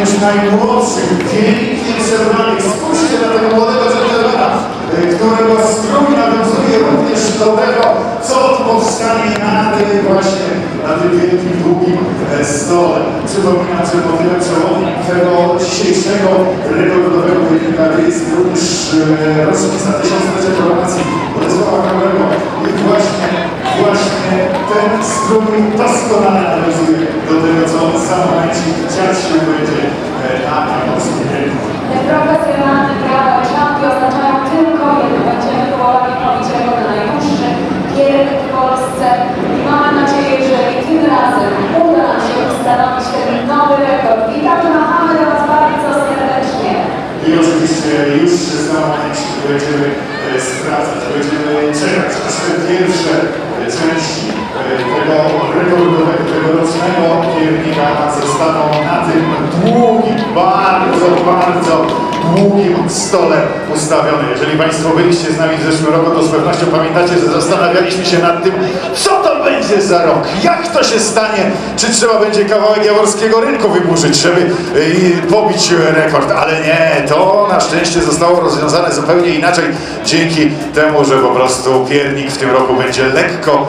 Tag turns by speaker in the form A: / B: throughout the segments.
A: również najmłodszych, pięknie przebranych. Spójrzcie na tego młodego dżentelmena, e, którego strój nawiązuje również do tego, co powstanie na tym właśnie, na tym wielkim, długim e, stole. Motywem przewodnim tego dzisiejszego rekordowego wynika jest również e, rocznica tysiąclecia koronacji Bolesława Chrobrego. I właśnie, właśnie ten strój doskonale nawiązuje do tego, co za momencik dziać się będzie e, na polskim rynku.
B: Te profesjonalne prawa czapki oznaczają tylko jedno. Będziemy próbowali pobić rekord najdłuższy piernik w Polsce i mamy nadzieję, że i tym razem uda nam się ustanowić ten nowy rekord. Witamy, machamy do Was bardzo serdecznie.
A: I oczywiście już za momencik będziemy e, sprawdzać, będziemy czekać, aż te pierwsze części e, tego rekordowego, tegorocznego piernika zostaną na tym długim, bardzo, bardzo długim stole ustawione. Jeżeli Państwo byliście z nami w zeszłym roku, to z pewnością pamiętacie, że zastanawialiśmy się nad tym, co to będzie za rok, jak to się stanie, czy trzeba będzie kawałek jaworskiego rynku wyburzyć, żeby y, pobić rekord, ale nie, to na szczęście zostało rozwiązane zupełnie inaczej, dzięki temu, że po prostu piernik w tym roku będzie lekko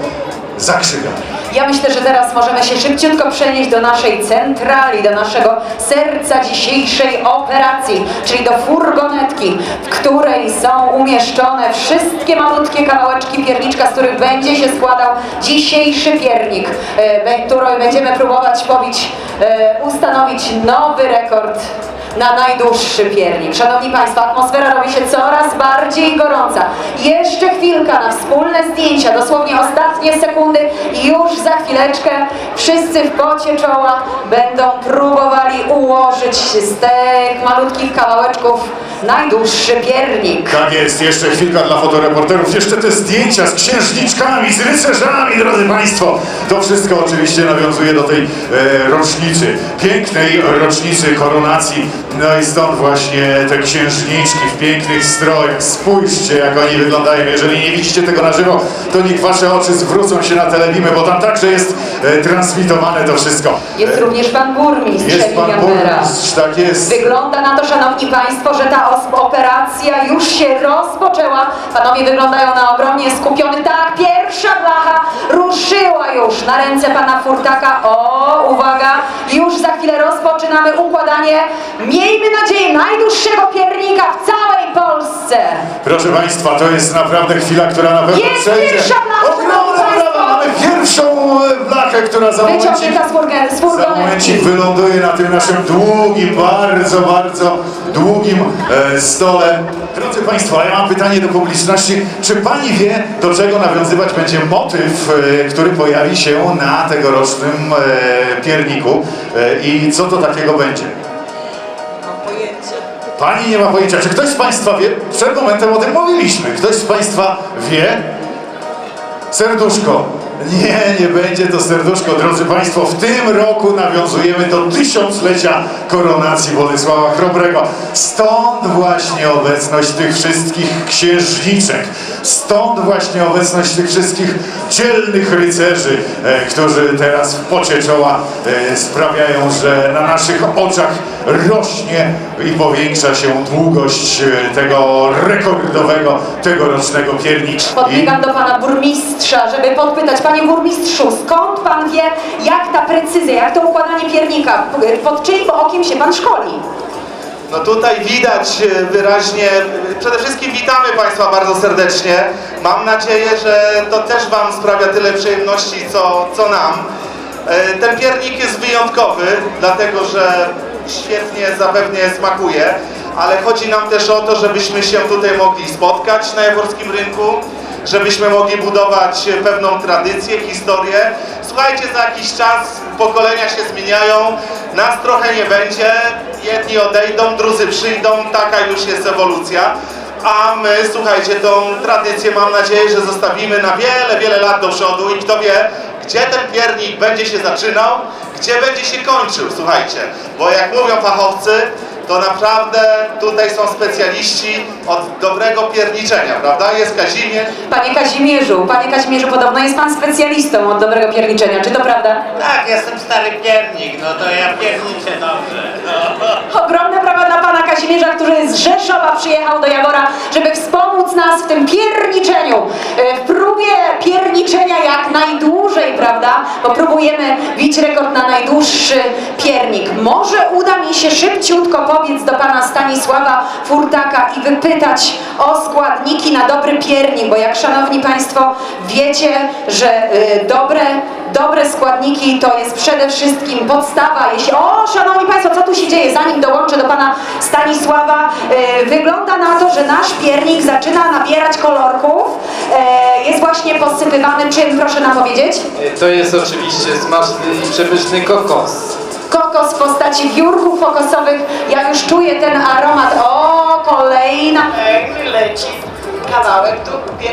A: zakrzywiony.
C: Ja myślę, że teraz możemy się szybciutko przenieść do naszej centrali, do naszego serca dzisiejszej operacji, czyli do furgonetki, w której są umieszczone wszystkie malutkie kawałeczki pierniczka, z których będzie się składał dzisiejszy piernik, e, który będziemy próbować pobić, e, ustanowić nowy rekord na najdłuższy piernik. Szanowni Państwo, atmosfera robi się coraz bardziej gorąca. Jeszcze chwilka na wspólne zdjęcia, dosłownie ostatnie sekundy i już za chwileczkę wszyscy w pocie czoła będą próbowali ułożyć z tych malutkich kawałeczków najdłuższy piernik.
A: Tak jest, jeszcze chwilka dla fotoreporterów, jeszcze te zdjęcia z księżniczkami, z rycerzami, drodzy Państwo. To wszystko oczywiście nawiązuje do tej e, rocznicy, pięknej rocznicy koronacji. No i stąd właśnie te księżniczki w pięknych strojach. Spójrzcie, jak oni wyglądają. Jeżeli nie widzicie tego na żywo, to niech Wasze oczy zwrócą się na telebimę, bo tam także jest e, transmitowane to wszystko.
C: Jest również pan burmistrz
A: Jest pan burmistrz, tak jest.
C: Wygląda na to, szanowni państwo, że ta operacja już się rozpoczęła. Panowie wyglądają na ogromnie skupiony. Tak, pierwsza blacha ruszyła już na ręce pana Furtaka. O, uwaga, już za chwilę rozpoczynamy układanie, miejmy nadzieję, najdłuższego piernika w całej Polsce.
A: Proszę Państwa, to jest naprawdę chwila, która na pewno
C: Jest
A: przejdzie.
C: pierwsza blacha,
A: Ogromne brawa! Mamy pierwszą e, blachę, która za momencik,
C: Wyciągnięta z furgen- z
A: za
C: furgonetki.
A: momencik wyląduje na tym naszym długim, bardzo, bardzo długim e, stole. Drodzy Państwo, ja mam pytanie do publiczności. Czy Pani wie, do czego nawiązywać będzie motyw, e, który pojawi się na tegorocznym e, pierniku e, i co to takiego będzie? Pani nie ma pojęcia. Czy ktoś z Państwa wie? Przed momentem o tym mówiliśmy. Ktoś z Państwa wie? Serduszko. Nie, nie będzie to serduszko, drodzy Państwo. W tym roku nawiązujemy do tysiąclecia koronacji Bolesława Chrobrego. Stąd właśnie obecność tych wszystkich księżniczek. Stąd właśnie obecność tych wszystkich dzielnych rycerzy, e, którzy teraz w pocie czoła e, sprawiają, że na naszych oczach rośnie i powiększa się długość e, tego rekordowego tegorocznego piernika.
C: Podbiegam do pana burmistrza, żeby podpytać, panie burmistrzu, skąd pan wie, jak ta precyzja, jak to układanie piernika, pod czyim okiem się pan szkoli?
D: No tutaj widać e, wyraźnie, przede wszystkim witamy Państwa bardzo serdecznie. Mam nadzieję, że to też Wam sprawia tyle przyjemności, co, co nam. E, Ten piernik jest wyjątkowy, dlatego że świetnie zapewnie smakuje, ale chodzi nam też o to, żebyśmy się tutaj mogli spotkać na jaworskim rynku, żebyśmy mogli budować pewną tradycję, historię. Słuchajcie, za jakiś czas pokolenia się zmieniają, nas trochę nie będzie, jedni odejdą, drudzy przyjdą, taka już jest ewolucja. A my, słuchajcie, tą tradycję mam nadzieję, że zostawimy na wiele, wiele lat do przodu i kto wie, gdzie ten piernik będzie się zaczynał, gdzie będzie się kończył, słuchajcie. Bo jak mówią fachowcy, to naprawdę tutaj są specjaliści od dobrego pierniczenia, prawda? Jest Kazimierz.
C: Panie Kazimierzu, panie Kazimierzu, podobno jest pan specjalistą od dobrego pierniczenia, czy to prawda?
E: Tak, jestem stary piernik, no to ja pierniczę dobrze. No.
C: Ogromne brawa dla pana Kazimierza, który z Rzeszowa przyjechał do Jawora, żeby wspomóc nas w tym pierniczeniu. E, W próbie pierniczenia jak najdłużej, prawda? Bo próbujemy bić rekord na najdłuższy piernik. Może uda mi się szybciutko pobiec do pana Stanisława Furtaka i wypytać o składniki na dobry piernik, bo jak szanowni państwo wiecie, że y, dobre, dobre składniki to jest przede wszystkim podstawa. Jeśli, o, szanowni państwo, co tu się dzieje? Zanim dołączę do pana Stanisława, y, wygląda na to, że nasz piernik zaczyna nabierać kolorków. Y, jest właśnie posypywany czym, proszę nam powiedzieć?
F: To jest oczywiście smaczny i przepyszny kokos.
C: Kokos w postaci wiórków kokosowych. Ja już czuję ten aromat. O, kolejna.
E: Leci kawałek tu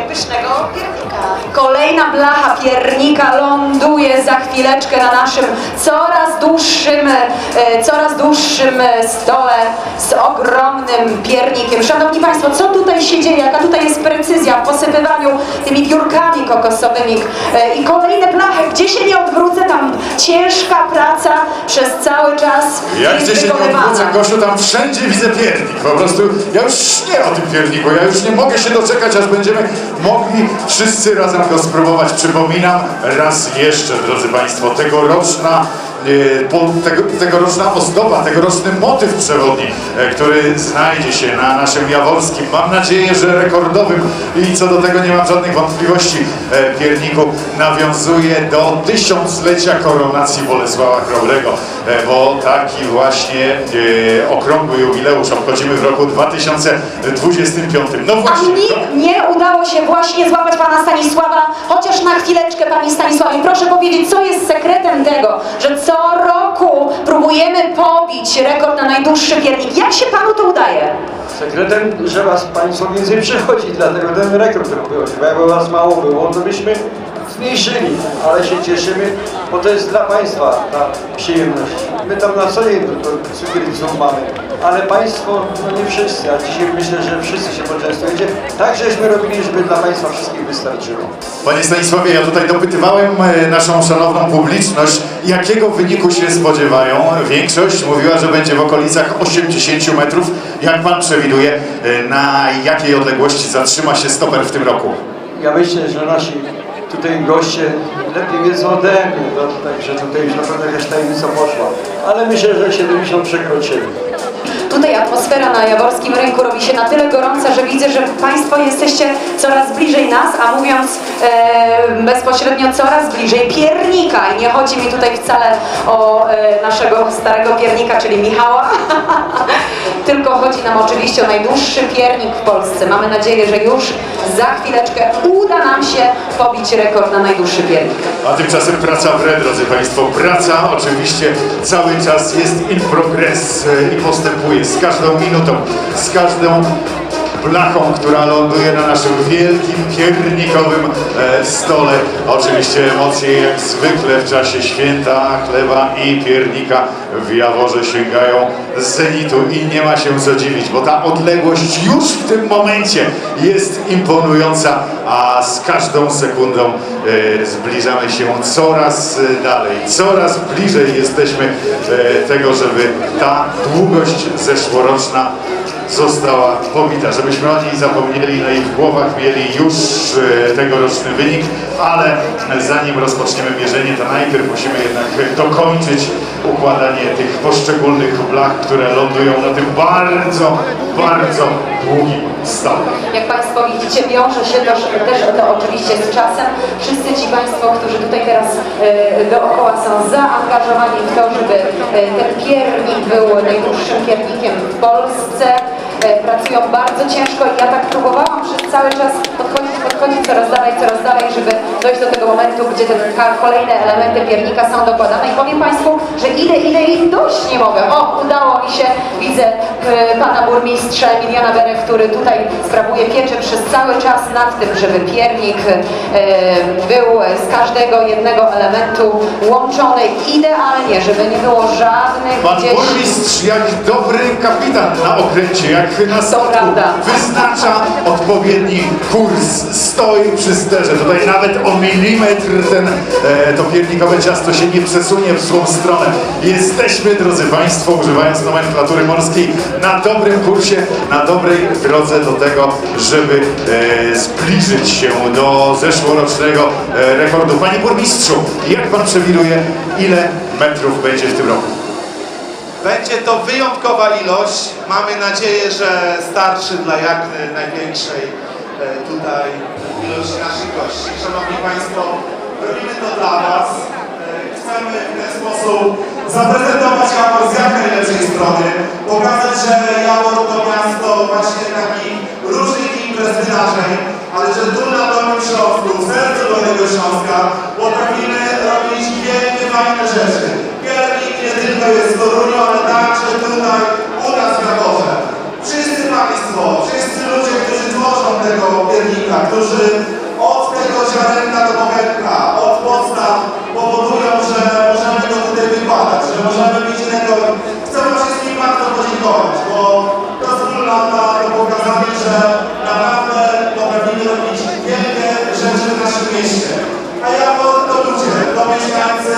E: pysznego piernika.
C: Kolejna blacha piernika ląduje za chwileczkę na naszym coraz dłuższym, e, coraz dłuższym stole z ogromnym piernikiem. Szanowni Państwo, co tutaj się dzieje? Jaka tutaj jest precyzja w posypywaniu tymi piórkami kokosowymi E, i kolejne blachy. Gdzie się nie odwrócę, tam ciężka praca przez cały czas
A: Ja
C: jest
A: gdzie się nie odwrócę, Gosiu, tam wszędzie widzę piernik. Po prostu ja już nie o tym pierniku, ja już nie mogę się doczekać, aż będziemy mogli wszyscy razem go spróbować. Przypominam raz jeszcze, drodzy Państwo, tegoroczna tego, tegoroczna ozdoba, tegoroczny motyw przewodni, e, który znajdzie się na naszym jaworskim, mam nadzieję, że rekordowym i co do tego nie mam żadnych wątpliwości, e, pierniku nawiązuje do tysiąclecia koronacji Bolesława Chrobrego, e, bo taki właśnie okrągły jubileusz obchodzimy w roku 2025. No
C: A
A: właśnie.
C: mi nie udało się właśnie złapać pana Stanisława, chociaż na chwileczkę, panie Stanisławie, proszę powiedzieć, co jest sekretem tego, że co roku próbujemy pobić rekord na najdłuższy piernik. Jak się panu to udaje?
G: Sekretem, że was Państwo więcej przychodzi, dlatego ten rekord robił. Bo jakby was mało było, to byśmy zmniejszyli, ale się cieszymy, bo to jest dla Państwa ta przyjemność. My tam na co dzień to cukierniców mamy, ale Państwo, no nie wszyscy, a dzisiaj myślę, że wszyscy się poczęstujecie. Tak żeśmy robili, żeby dla Państwa wszystkich wystarczyło.
A: Panie Stanisławie, ja tutaj dopytywałem e, naszą szanowną publiczność, jakiego wyniku się spodziewają. Większość mówiła, że będzie w okolicach 80 metrów. Jak pan przewiduje, e, na jakiej odległości zatrzyma się stoper w tym roku?
G: Ja myślę, że nasi tutaj goście lepiej wiedzą ode mnie, to, także tutaj już na pewno jakaś tajemnica poszła. Ale myślę, że 70 przekroczyli.
C: Tutaj atmosfera na Jaworskim Rynku robi się na tyle gorąca, że widzę, że Państwo jesteście coraz bliżej nas, a mówiąc e, bezpośrednio coraz bliżej piernika. I nie chodzi mi tutaj wcale o e, naszego starego piernika, czyli Michała, tylko chodzi nam oczywiście o najdłuższy piernik w Polsce. Mamy nadzieję, że już za chwileczkę uda nam się pobić rekord na najdłuższy piernik.
A: A tymczasem praca w re, drodzy Państwo. Praca oczywiście cały czas jest in progress e, i postępuje z każdą minutą, z każdą blachą, która ląduje na naszym wielkim piernikowym e, stole. Oczywiście emocje jak zwykle w czasie święta chleba i piernika w Jaworze sięgają zenitu i nie ma się co dziwić, bo ta odległość już w tym momencie jest imponująca, a z każdą sekundą e, zbliżamy się coraz e, dalej, coraz bliżej jesteśmy tego, żeby ta długość zeszłoroczna została pobita, żebyśmy o niej zapomnieli, na ich głowach mieli już e, tegoroczny wynik, ale zanim rozpoczniemy mierzenie, to najpierw musimy jednak dokończyć układanie tych poszczególnych blach, które lądują na tym bardzo, bardzo długim stole.
C: Jak Państwo widzicie, wiąże się to, też to oczywiście z czasem. Wszyscy ci Państwo, którzy tutaj teraz e, dookoła są zaangażowani w to, żeby e, ten piernik był najdłuższym piernikiem w Polsce. E, Pracują bardzo ciężko i ja tak próbowałam przez cały czas podchodzić, podchodzić coraz dalej, coraz dalej, żeby dojść do tego momentu, gdzie te kolejne elementy piernika są dokładane. I powiem Państwu, że idę, idę i dojść nie mogę. O, udało mi się. Widzę Pana Burmistrza Emiliana Berę, który tutaj sprawuje pieczę przez cały czas nad tym, żeby piernik e, był z każdego jednego elementu łączony idealnie, żeby nie było żadnych
A: Pan
C: gdzieś...
A: burmistrz jak dobry kapitan na okręcie, jak na statku, wyznacza odpowiedni kurs, stoi przy sterze. Tutaj nawet o milimetr ten, e, to piernikowe ciasto się nie przesunie w złą stronę. Jesteśmy, drodzy Państwo, używając nomenklatury morskiej, na dobrym kursie, na dobrej drodze do tego, żeby e, zbliżyć się do zeszłorocznego e, rekordu. Panie burmistrzu, jak Pan przewiduje, ile metrów będzie w tym roku?
D: Będzie to wyjątkowa ilość. Mamy nadzieję, że starczy dla jak największej e, tutaj ilości naszych gości. Szanowni Państwo, robimy to dla Was. E, Chcemy w ten sposób zaprezentować Jawor z jak najlepszej strony. Pokazać, że Jawor to miasto właśnie takich różnych imprez wydarzeń, ale że tu na Dolnym Śląsku, w sercu Dolnego Śląska potrafimy robić wielkie, fajne rzeczy. Piernik nie tylko jest w Toruniu, ale także tutaj u nas w Jaworze. Wszyscy Państwo, wszyscy ludzie, którzy tworzą tego piernika, którzy od tego ziarenka do bochetka, od podstaw powodują, że możemy go tutaj wykładać, że możemy mieć mieście. A ja to, to ludzie, to mieszkańcy,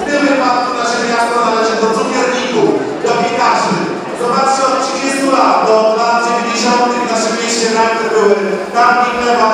D: w tym wypadku nasze miasto należy do cukierników, do piekarzy. Zobaczcie, od 30 lat do lat 90. w naszym mieście najpierw były targi chleba,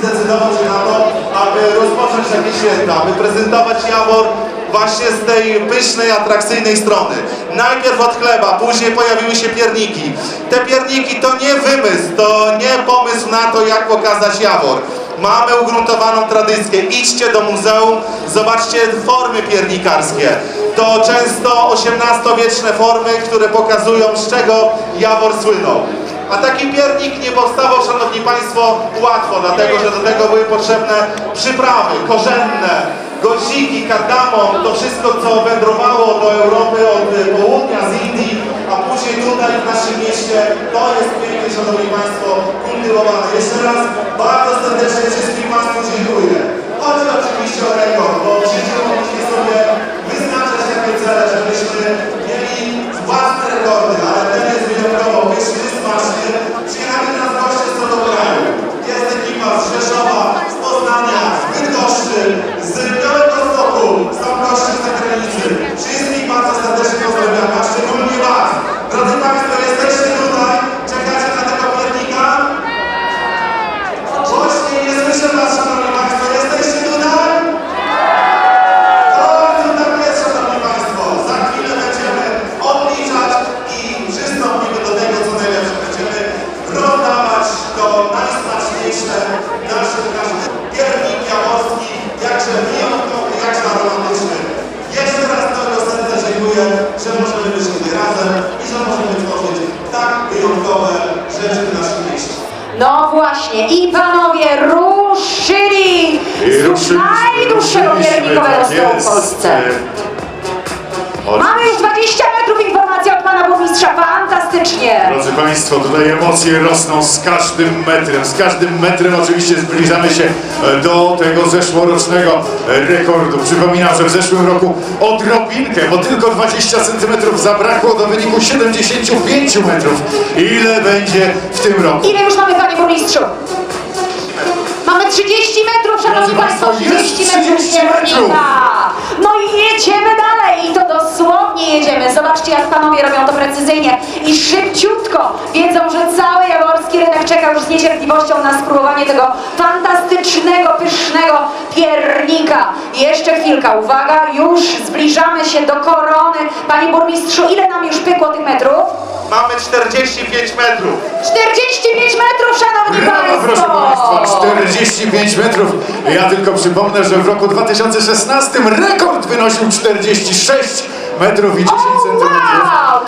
D: zdecydował się na to, aby rozpocząć takie święta, aby prezentować Jawor właśnie z tej pysznej, atrakcyjnej strony. Najpierw od chleba, później pojawiły się pierniki. Te pierniki to nie wymysł, to nie pomysł na to, jak pokazać Jawor. Mamy ugruntowaną tradycję. Idźcie do muzeum, zobaczcie formy piernikarskie. To często XVIII-wieczne formy, które pokazują, z czego Jawor słynął. A taki piernik nie powstawał, Szanowni Państwo, łatwo, dlatego że do tego były potrzebne przyprawy korzenne, goziki, kardamon, to wszystko, co wędrowało do Europy od południa, z Indii, a później tutaj w naszym mieście, to jest pięknie, Szanowni Państwo, kultywowane. Jeszcze raz bardzo serdecznie wszystkim Państwu dziękuję. Chodzi oczywiście o rekord, bo wszyscy powinniśmy sobie wyznaczać takie cele, żebyśmy mieli własne rekordy, ale
A: emocje rosną z każdym metrem. Z każdym metrem oczywiście zbliżamy się e, do tego zeszłorocznego e, rekordu. Przypominam, że w zeszłym roku odrobinkę, bo tylko 20 cm zabrakło do wyniku 75 metrów. Ile będzie w tym roku?
C: Ile już mamy panie burmistrzu? Mamy 30 metrów, szanowni państwo,
A: państwo, jest
C: 30 metrów
A: 30 metrów.
C: piernika. No i jedziemy dalej i to dosłownie jedziemy. Zobaczcie jak panowie robią to precyzyjnie i szybciutko. Wiedzą, że cały jaworski rynek czeka już z niecierpliwością na spróbowanie tego fantastycznego, pysznego piernika. Jeszcze chwilka, uwaga, już zbliżamy się do korony. Panie burmistrzu, ile nam już pykło tych metrów?
D: Mamy 45 metrów.
C: 45 metrów, szanowni
A: Brawo,
C: państwo!
A: proszę Państwa, 45 metrów. Ja tylko przypomnę, że w roku 2016 rekord wynosił 46 metrów i 10
C: O,
A: centymetrów.
C: wow!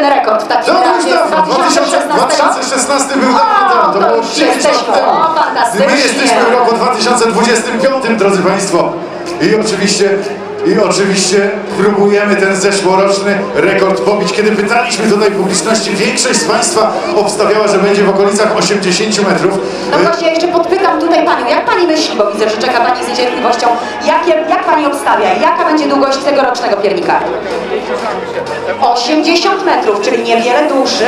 C: ten rekord w takim
A: No to już
C: razie z
A: dawno,
C: 2016?
A: 2016 był dawno temu, to
C: to
A: było
C: już
A: 5
C: jesteśmy.
A: lat temu.
C: O, fantastycznie.
A: My jesteśmy w roku 2025, drodzy Państwo. I oczywiście, i oczywiście próbujemy ten zeszłoroczny rekord pobić. Kiedy pytaliśmy tutaj publiczności, większość z Państwa obstawiała, że będzie w okolicach 80 metrów.
C: No właśnie, jeszcze podpytam tutaj Panią, jak Pani myśli, bo widzę, że czeka Pani z niecierpliwością, jakie, jak Pani obstawia, jaka będzie długość tegorocznego piernika? 80 metrów, czyli niewiele dłuższy.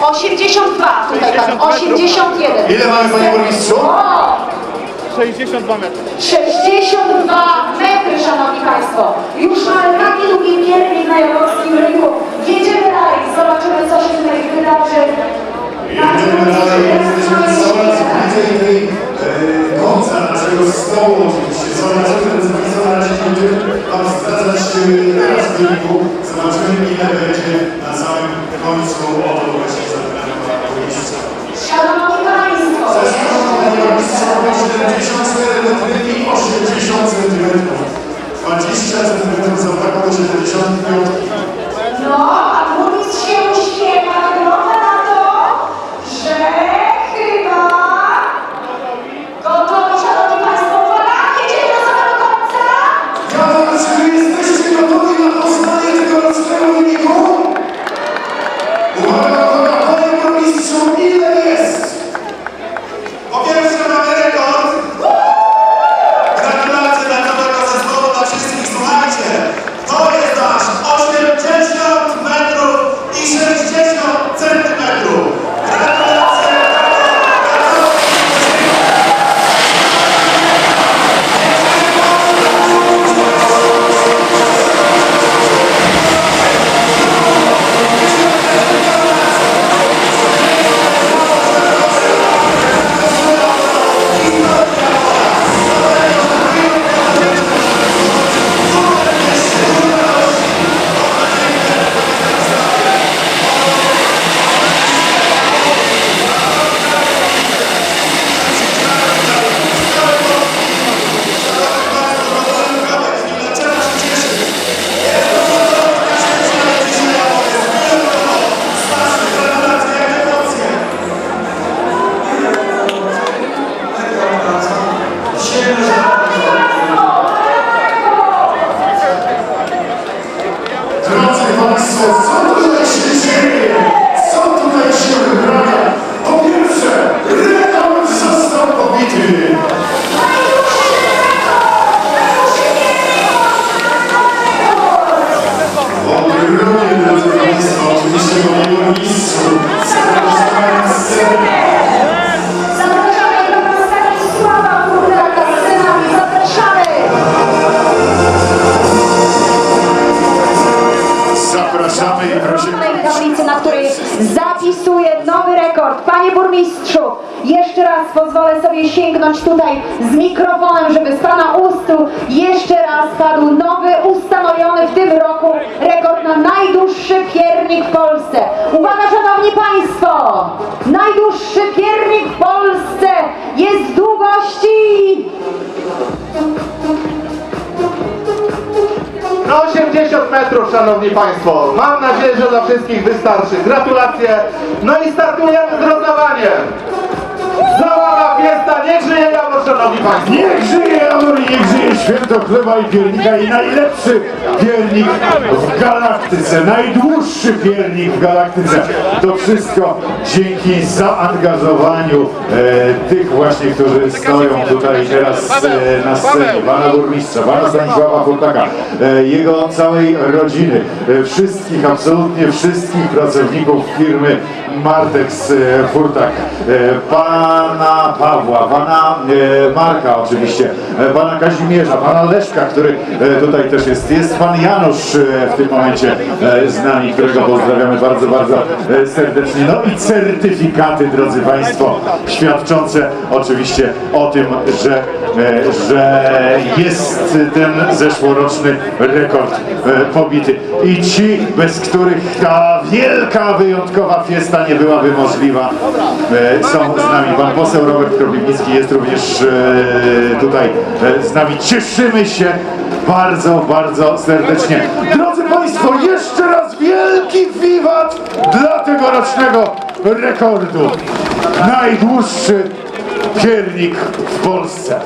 C: 82, tutaj Pan, 81.
A: Ile mamy, Panie Burmistrzu?
C: O! 62 metry. 62 metry, Szanowni Państwo. Już mamy taki długi piernik na Jaworskim rynku. Jedziemy dalej, zobaczymy, co się tutaj wydarzy.
A: Jedziemy dalej, jesteśmy coraz bliżej tej końca naszego stołu oczywiście. Zobaczymy, co na razie nie będziemy Wam zdradzać teraz w wyniku. Zobaczymy, ile będzie na samym końcu. O to właśnie Pana Burmistrza.
C: Szanowni Państwo,
A: Panie burmistrzu,
C: jeszcze raz pozwolę sobie sięgnąć tutaj z mikrofonem, żeby z Pana ustu jeszcze raz padł nowy, ustanowiony w tym roku rekord na najdłuższy piernik w Polsce. Uwaga, Szanowni Państwo! Najdłuższy piernik w Polsce jest długości
D: Na 80 metrów, szanowni państwo. Mam nadzieję, że dla wszystkich wystarczy. Gratulacje. No i startujemy z rozdawaniem. Zabawa, fiesta, niech żyje Jawor, szanowni państwo.
A: Niech żyje Jawor i niech żyje święto chleba i piernika i najlepszy piernik w galaktyce, najdłuższy piernik w galaktyce. To wszystko dzięki zaangażowaniu e, tych właśnie, którzy stoją tutaj teraz e, na scenie. Pana burmistrza, pana Stanisława Furtaka, e, jego całej rodziny, e, wszystkich, absolutnie wszystkich pracowników firmy Martex e, Furtak, e, pana Pawła, pana e, Marka oczywiście, e, pana Kazimierza, pana Leszka, który e, tutaj też jest. Jest pan Janusz w tym momencie z nami, którego pozdrawiamy bardzo, bardzo serdecznie. No i certyfikaty, drodzy Państwo, świadczące oczywiście o tym, że, że jest ten zeszłoroczny rekord e, pobity. I ci, bez których ta wielka, wyjątkowa fiesta nie byłaby możliwa, e, są z nami. Pan poseł Robert Kropiwnicki jest również e, tutaj z nami. Cieszymy się bardzo, bardzo serdecznie. Drodzy Państwo, jeszcze raz wielki wiwat tegorocznego rekordu. Najdłuższy piernik w Polsce.